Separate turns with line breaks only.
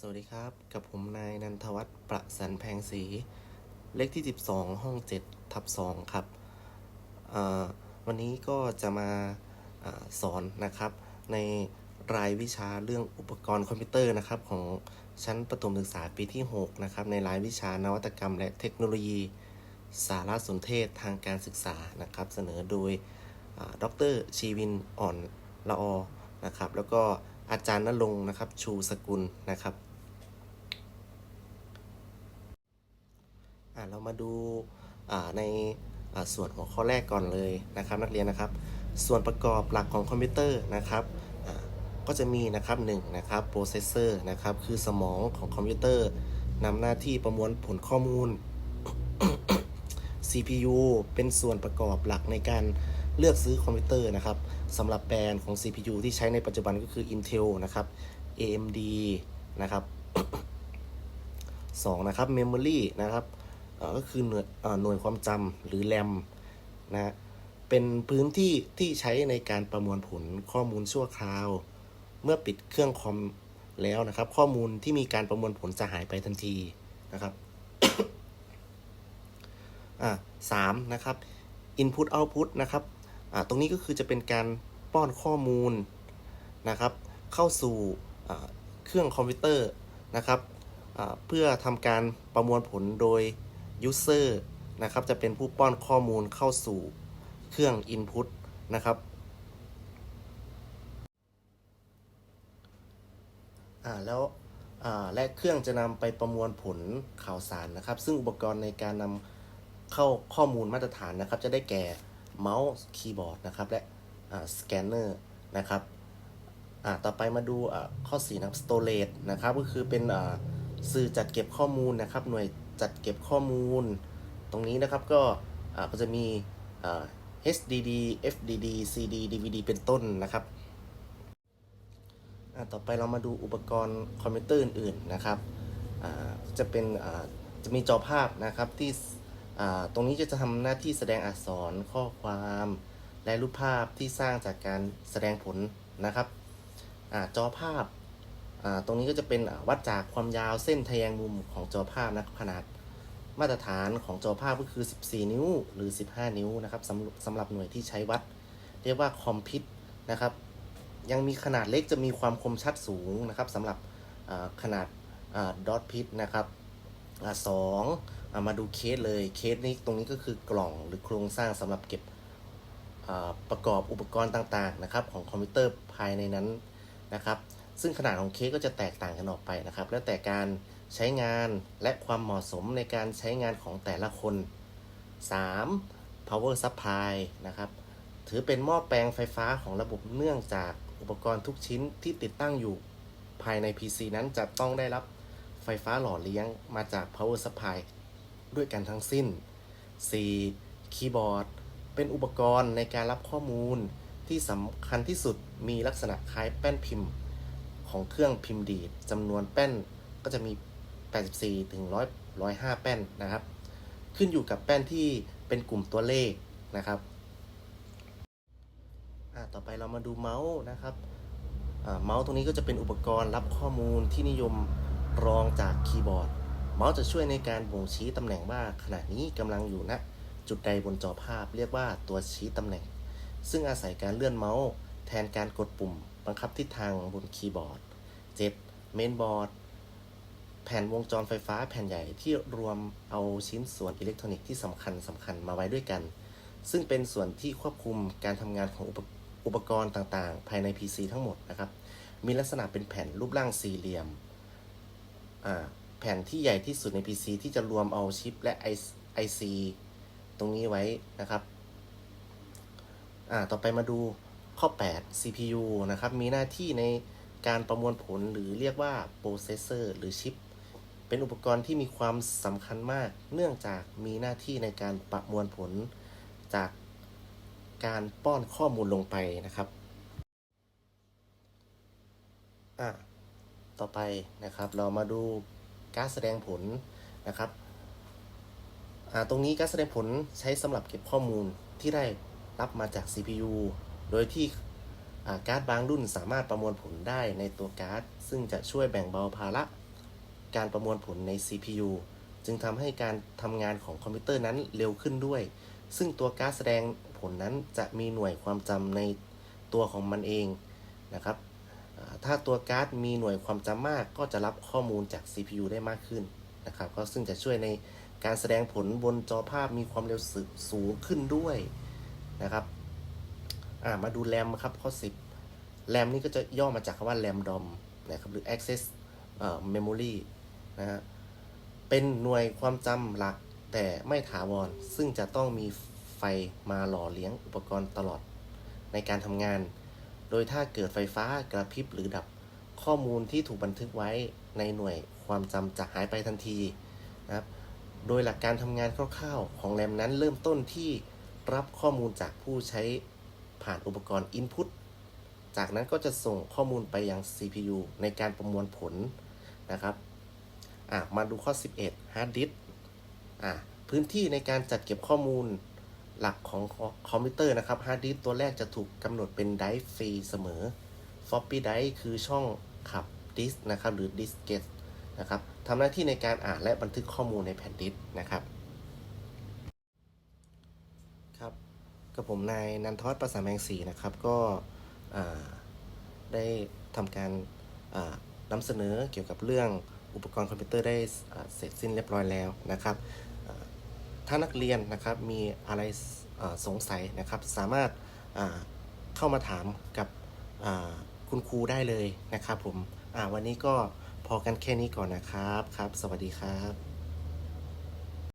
สวัสดีครับ กับผมนายนันทวัฒน์ประสันแพงศรีเลขที่ 12 ห้อง 7 ทับ 2 ครับ วันนี้ก็จะมาอสอนนะครับ ในรายวิชาเรื่องอุปกรณ์คอมพิวเตอร์นะครับ ของชั้นประถมศึกษาปีที่ 6 นะครับ ในรายวิชานวัตกรรมและเทคโนโลยี สารสนเทศทางการศึกษานะครับ เสนอโดยดรชีวินอ่อนละออนะครับ แล้วก็ อาจารย์นรงค์นะครับ ชูสกุลนะครับอะเรามาดูอ่าในอ่าส่วนหัวข้อแรกก่อนเลยนะครับ นักเรียนนะครับ ส่วนประกอบหลักของคอมพิวเตอร์นะครับอ่าก็จะมีนะครับหนึ่งนะครับโปรเซสเซอร์นะครับคือสมองของคอมพิวเตอร์นำหน้าที่ประมวลผลข้อมูล CPU เป็นส่วนประกอบหลักในการ เลือกซื้อคอมพิวเตอร์นะครับสำหรับแบรนด์ของ CPU ที่ใช้ในปัจจุบันก็คือ Intel นะครับ AMD นะครับ2นะครับ Memory นะครับก็คือหน่วยหน่วยความจำหรือ RAM นะเป็นพื้นที่ที่ใช้ในการประมวลผลข้อมูลชั่วคราว เมื่อปิดเครื่องคอมแล้วนะครับ ข้อมูลที่มีการประมวลผลจะหายไปทันทีนะครับอ่าสามนะครับ input output นะครับ ตรงนี้ก็คือจะเป็นการป้อนข้อมูลนะครับ เข้าสู่เครื่องคอมพิวเตอร์นะครับเพื่อทำการประมวลผลโดย user นะครับจะเป็นผู้ป้อนข้อมูลเข้าสู่เครื่อง input นะครับแล้วและเครื่องจะนำไปประมวลผลข่าวสารนะครับ ซึ่งอุปกรณ์ในการนำเข้าข้อมูลมาตรฐานนะครับ จะได้แก่ เมาส์คีย์บอร์ดนะครับ และสแกนเนอร์นะครับต่อไปมาดูข้อ4นะครับ storage นะครับ ก็คือเป็นสื่อจัดเก็บข้อมูลนะครับ หน่วยจัดเก็บข้อมูล ตรงนี้นะครับก็ก็จะมี HDD FDD CD DVD เป็นต้นนะครับต่อไปเรามาดูอุปกรณ์คอมพิวเตอร์อื่นๆนะครับ จะเป็นจะมีจอภาพนะครับที่ ตรงนี้จะทำหน้าที่แสดงอักษรข้อความและรูปภาพที่สร้างจากการแสดงผลนะครับอจอภาพาตรงนี้ก็จะเป็นวัดจากความยาวเส้นทะแยงมุมของจอภาพนะขนาดมาตรฐานของจอภาพก็คือ 14 นิ้วหรือ 15 นิ้วนะครับสำสำหรับหน่วยที่ใช้วัด เรียกว่าคอมพิวนะครับ ยังมีขนาดเล็กจะมีความคมชัดสูงนะครับสำหรับขนาดดอทพิทนะครับสองามาดูเคสเลยเคสนี้ตรงนี้ก็คือกล่องหรือโครงสร้างสำหรับเก็บประกอบอุปกรณ์ต่างๆนะครับของคอมพิวเตอร์ภายในนั้นนะครับ ซึ่งขนาดของเคสก็จะแตกต่างกันออกไปนะครับ แล้วแต่การใช้งานและความเหมาะสมในการใช้งานของแต่ละคน 3. power supply นะครับ ถือเป็นหม้อแปลงไฟฟ้าของระบบเนื่องจากอุปกรณ์ทุกชิ้นที่ติดตั้งอยู่ภายใน PC นั้นจะต้องได้รับไฟฟ้าหล่อเลี้ยงมาจาก power supply ด้วยกันทั้งสิ้น 4. คีย์บอร์ด เป็นอุปกรณ์ในการรับข้อมูลที่สำคัญที่สุดมีลักษณะคล้ายแป้นพิมพ์ ของเครื่องพิมพ์ดีดจำนวนแป้นก็จะมี 84 ถึง 100 105 แป้นนะครับ ขึ้นอยู่กับแป้นที่เป็นกลุ่มตัวเลขนะครับต่อไปเรามาดูเมาส์นะครับเมาส์ตรงนี้ก็จะเป็นอุปกรณ์รับข้อมูลที่นิยมรองจากคีย์บอร์ด เมาส์จะช่วยในการบ่งชี้ตำแหน่งว่าขณะนี้กำลังอยู่ณจุดใดบนจอภาพเรียกว่าตัวชี้ตำแหน่ง ซึ่งอาศัยการเลื่อนเมาส์แทนการกดปุ่ม บังคับทิศทางบนคีย์บอร์ด 7. เมนบอร์ดแผ่นวงจรไฟฟ้าแผ่นใหญ่ที่รวมเอาชิ้นส่วนอิเล็กทรอนิกส์ที่สำคัญสำคัญมาไว้ด้วยกัน ซึ่งเป็นส่วนที่ควบคุมการทำงานของอุปอุปกรณ์ต่างๆ ภายใน PC ทั้งหมดนะครับ มีลักษณะเป็นแผ่นรูปร่างสี่เหลี่ยม อ่า แผ่นที่ใหญ่ที่สุดใน PC ที่จะรวมเอาชิปและ IC ตรงนี้ไว้นะครับ อ่า ต่อไปมาดูข้อ 8 CPU นะครับ มีหน้าที่ในการประมวลผลหรือเรียกว่า processor หรือชิป เป็นอุปกรณ์ที่มีความสำคัญมาก เนื่องจากมีหน้าที่ในการประมวลผลจากการป้อนข้อมูลลงไปนะครับ อ่าต่อไปนะครับ เรามาดู การแสดงผลนะครับตรงนี้การแสดงผลใช้สำหรับเก็บข้อมูลที่ได้รับมาจาก CPU โดยที่อ่าการ์ดบางรุ่นสามารถประมวลผลได้ในตัวการ์ด ซึ่งจะช่วยแบ่งเบาภาระการประมวลผลใน CPU จึงทำให้การทำงานของคอมพิวเตอร์นั้นเร็วขึ้นด้วย ซึ่งตัวการ์ดแสดงผลนั้นจะมีหน่วยความจำในตัวของมันเองนะครับ ถ้าตัวการ์ดมีหน่วยความจำมากก็จะรับข้อมูลจาก CPU ได้มากขึ้นนะครับ ก็ซึ่งจะช่วยในการแสดงผลบนจอภาพมีความเร็วสูงขึ้นด้วยนะครับมาดูแรมครับข้อ 10แรมนี่ก็จะย่อมาจากคำว่า RAM DOM นะครับหรือ Access เอ่อ Memory นะฮะเป็นหน่วยความจำหลักแต่ไม่ถาวร ซึ่งจะต้องมีไฟมาหล่อเลี้ยงอุปกรณ์ตลอดในการทำงาน โดยถ้าเกิดไฟฟ้ากระพริบหรือดับข้อมูลที่ถูกบันทึกไว้ในหน่วยความจำจะหายไปทันทีนะครับโดยหลักการทำงานคร่าวๆ ของแรมนั้นเริ่มต้นที่รับข้อมูลจากผู้ใช้ผ่านอุปกรณ์ Input จากนั้นก็จะส่งข้อมูลไปยัง CPU ในการประมวลผลนะครับมาดูข้อ 11 Hard Disk พื้นที่ในการจัดเก็บข้อมูล หลักของคอมพิวเตอร์นะครับ Hard Disk ตัวแรกจะถูกกำหนดเป็นไดร์ฟรีเสมอ Floppy Disk คือช่องขับดิสนะครับหรือ Diskette นะครับทำหน้าที่ในการอ่านและบันทึกข้อมูลในแผ่นดิสก์นะครับครับกับผมนายนันทวัฒน์ประสานแมงสีนะครับก็ได้ทำการนำเสนอเกี่ยวกับเรื่องอุปกรณ์คอมพิวเตอร์ได้เสร็จสิ้นเรียบร้อยแล้วนะครับ ถ้านักเรียนนะครับมีอะไรสงสัยนะครับ สามารถาเข้ามาถามกับคุณครูได้เลยนะครับผมวันนี้ก็พอกันแค่นี้ก่อนนะครับครับ สวัสดีครับ